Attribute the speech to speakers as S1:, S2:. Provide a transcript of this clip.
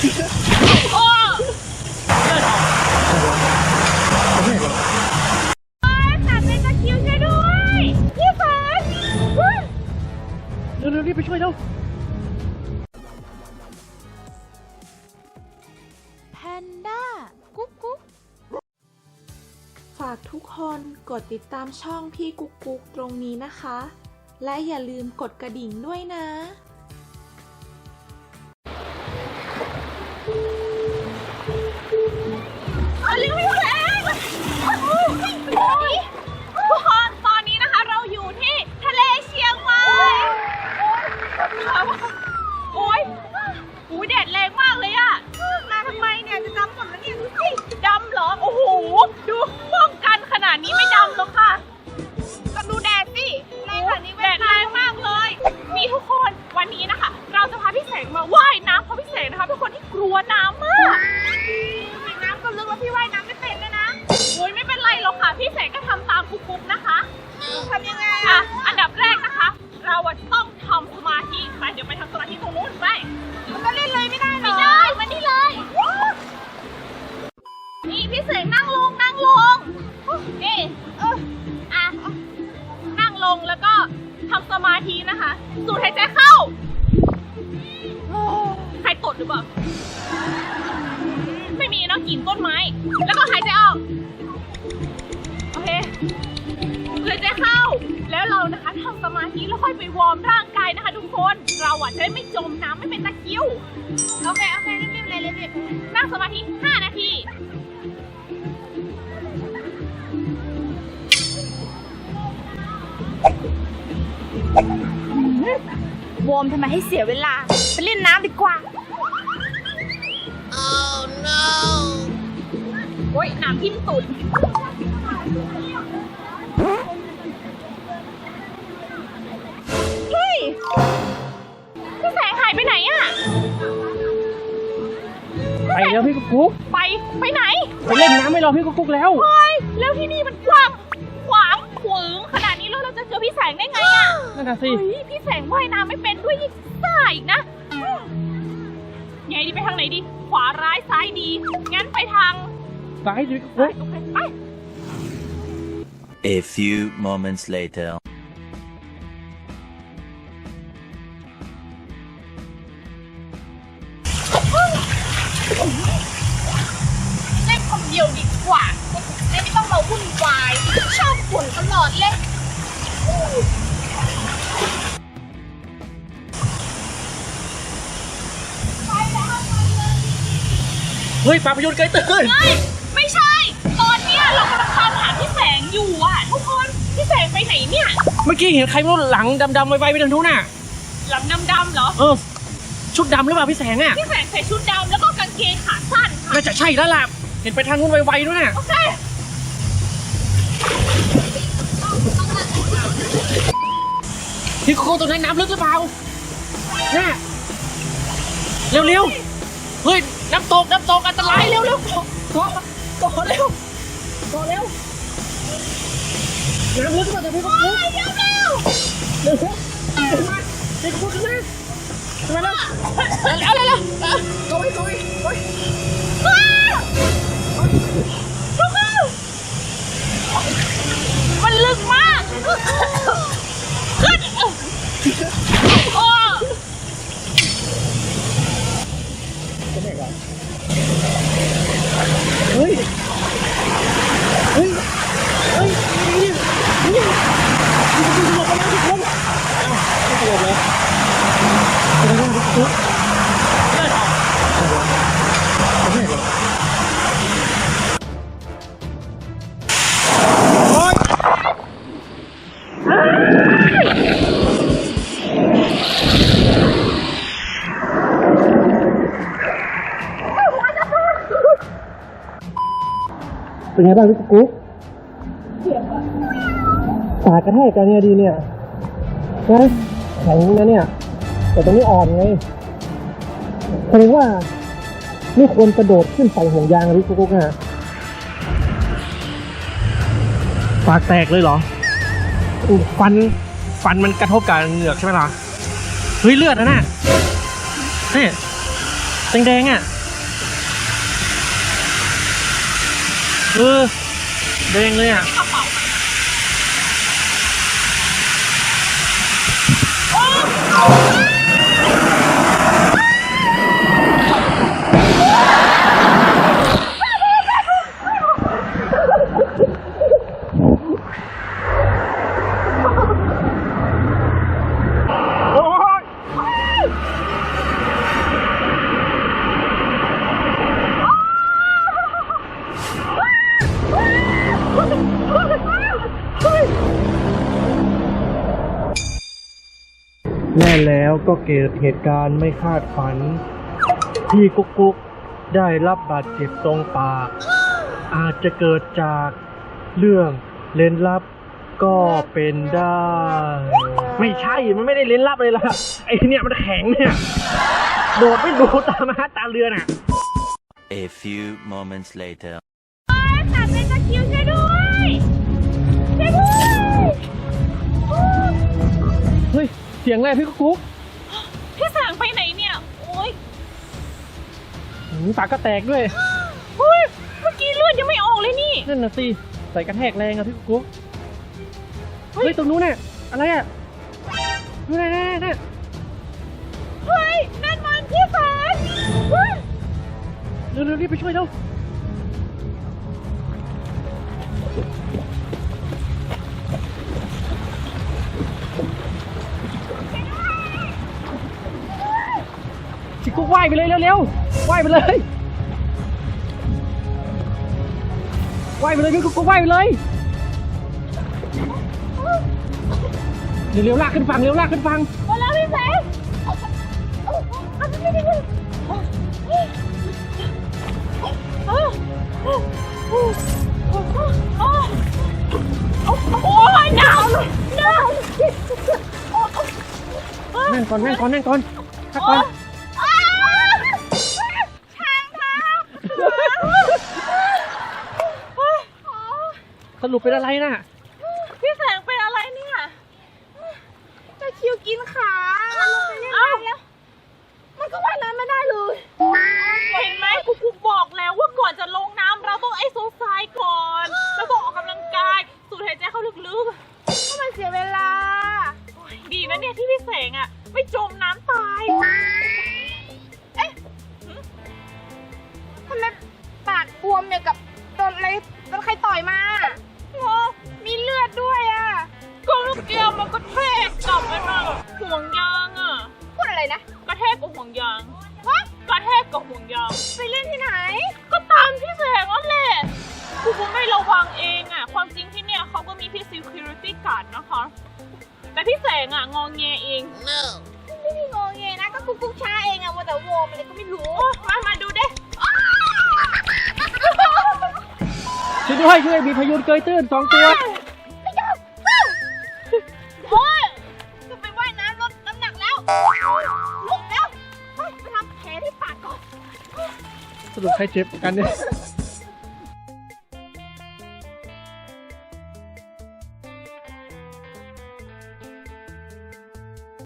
S1: โอ้ตัดเป็นตะคริวช่วยด้วยพี่ฝัน
S2: เร็วๆรีบไปช่วยเร็ว
S1: แพนด้า กุ๊กกุ๊ก
S3: ฝากทุกคนกดติดตามช่องพี่กุ๊กกุ๊กตรงนี้นะคะ และอย่าลืมกดกระดิ่งด้วยนะ
S1: you ก็ทำตามกุ๊กๆนะคะทำยังไงอะ อันดับแรกนะคะ เราอะต้องทำสมาธิไปเดี๋ยวไปทำสมาธิตรงนู้นไป มันก็เล่นเลยไม่ได้หรอไม่ได้มานี่เลย นี่พี่เสกนั่งลงนั่งลงนี่เอออะนั่งลงแล้วก็ทำสมาธินะคะ สูดหาย นะคะทำสมาธิแล้วค่อยไปวอร์มร่างกายนะคะ ทุกคน เราอะจะได้ไม่จมน้ำไม่เป็นตะคริว โอเค โอเครีบๆเลยรีบๆนั่งสมาธิ 5 นาที
S4: วอร์มทำไมให้เสียเวลา ไปเล่นน้ำดีกว่า
S1: โอ้ยน้ำทิ่มตุด พี่แสงหายไปไหนอะ
S2: ไปแล้วพี่กุ๊กกุ๊ก
S1: ไปไปไหน
S2: ไปเล่นน้ำไม่รอพี่กุ๊กกุ๊กแล้ว
S1: เฮ้ยแล้วที่นี่มันกว้างขวางขวางขนาดนี้แล้วเราจะเจอพี่แสงได้ไงอะ
S2: นั่นน่ะสิ
S1: เฮ้ยพี่แสงว่ายน้ำไม่เป็นด้วยยิ่งซ่าอีกนะอืมไงดีไปทางไหนดี ขวาร้ายซ้ายดี งั้นไปทาง
S2: ซ้ายดิพี่กุ๊ก
S1: โอเคไป
S5: A few moments later.
S1: เล่นคนเดียวดีกว่าเล่นไม่ต้องมาวุ่นวาย ชอบฝุ่นตลอดเลย
S2: เฮ้ยปลาพยนต์ไกลตื่น
S1: เฮ้ยไม่ใช่ ตอนเนี้ยเรากำลังตามหาพี่แสงอยู่อะ ทุกคนพี่แสงไปไหนเนี่ย
S2: เมื่อกี้เห็นใครไม่รู้หลังดำๆไวๆไปทางนู้นน่ะ
S1: หลังดำๆเหรอ
S2: เออ ชุดดำหรือเปล่าพี่แสงอะ
S1: พี่แสงใส่ชุดดำแล้วก็กาง เกงขาสั้นค่ะ
S2: น่าจะใช่แล้วล่ะ เห็นไปทางนู้นไวๆด้วยน่ะ
S1: โอเค
S2: พี่กุ๊กกุ๊กตรงนั้นน้ำลึกหรือเปล่าน่ะเร็วๆ เฮ้ย น้ำตก น้ำตก อันตรายเร็วๆเกาะเกาะเร็วเกาะเร็ว น้ำลึกหรือเปล่าแต่พี่กุ๊กกุ๊ก
S1: เดี๋ยวเร็ว
S2: เร็วๆขึ้นมาพี่กุ๊กกุ๊กขึ้นมาขึ้นมาแล้วเร็วๆเร็วๆเออเกาะไว้เกาะไว้เกาะไว้
S1: ว้
S2: เป็นไงบ้างพี่กุ๊กสายกระแทกกันเนี่ยดีเนี่ยนะแข็งนะเนี่ย แต่ตรงนี้อ่อนไงแสดงว่าไม่ควรกระโดดขึ้นใส่ห่วงยางนะพี่กุ๊กนะปากแตกเลยเหรออู้ฟันฟันมันกระทบกับเหงือกใช่ไหมล่ะเฮ้ยเลือดนะน่ะเนี่ยแดงๆอะ เออแดงเลยอะโอ้ และแล้วก็เกิดเหตุการณ์ไม่คาดฝัน ที่กุ๊กกุ๊กได้รับบาดเจ็บตรงปาก อาจจะเกิดจากเรื่องเล่นลับก็เป็นได้ ไม่ใช่ มันไม่ได้เล่นลับเลยล่ะ ไอ้เนี่ยมันแข็งเนี่ย โดดไม่ดูตามมาตาเรือน่ะ
S5: A few moments later.
S1: ตัดเป็นตะคริวช่วยด้วยช่วยด้วย
S2: เฮ้ย เสียงอะไรพี่กุ๊กกุ๊ก
S1: พี่แสงไปไหนเนี่ย โอ๊ย
S2: หืมปากก็แตกด้วย
S1: เฮ้ยเมื่อกี้เลือดยังไม่ออกเลยนี่
S2: นั่นน่ะสิใส่กระแทกแรงอะพี่กุ๊กกุ๊กเฮ้ยตรงนู้นน่ะอะไรอะนู่นน่ะนั่นน่ะนั่นน่ะ
S1: เฮ้ย นั่นมันพี่แสงเฮ้ย
S2: เร็วๆรีบไปช่วยเร็ว พี่กุ๊กว่ายไปเลยเร็วๆว่ายไปเลยว่ายไปเลยพี่กุ๊กกุ๊กว่ายไปเลยเร็วๆลากขึ้นฝั่งเร็วลากขึ้นฝั่ง
S1: มาแล้วพี่แสงเอาไปไม่ได้เลยโอ้ยหนาวหนาว
S2: นั่งก่อนนั่งก่อนนั่งก่อนพักก่อน สรุปเป็นอะไรน่ะ
S1: พี่แสงเป็นอะไรเนี่ยตะคริวกินขาลงไปเล่นน้ำแล้ว มันก็ว่ายน้ำไม่ได้เลย เห็นไหมกูกูบอกแล้วว่าก่อนจะลงน้ำเราต้องไอโซไซด์ก่อนเราต้องออกกำลังกาย สูดหายใจเข้าลึกๆถ้ามันเสียเวลาโอ้ยดีนะเนี่ยที่พี่แสงอะ ไม่จมน้ำตาย เอ๊ะทำไมปากบวมเนี่ยกับ งอะงองแงเองไม่ได้งองแงนะ ก็กุ๊กกุ๊กช้าเองอะว่าแต่วอร์มอะไรก็ไม่รู้ มามาดูดิ
S2: ช่วยด้วยช่วยมีพายุเกยตื้นสองตัว
S1: ไม่ยอมโอ้ยจะไปว่ายน้ำลดน้ำหนักแล้ว ลุกแล้วเฮ้ยไปทำแผลที่ปากก่อน
S2: สรุปใครเจ็บกันเนี่ย
S1: พ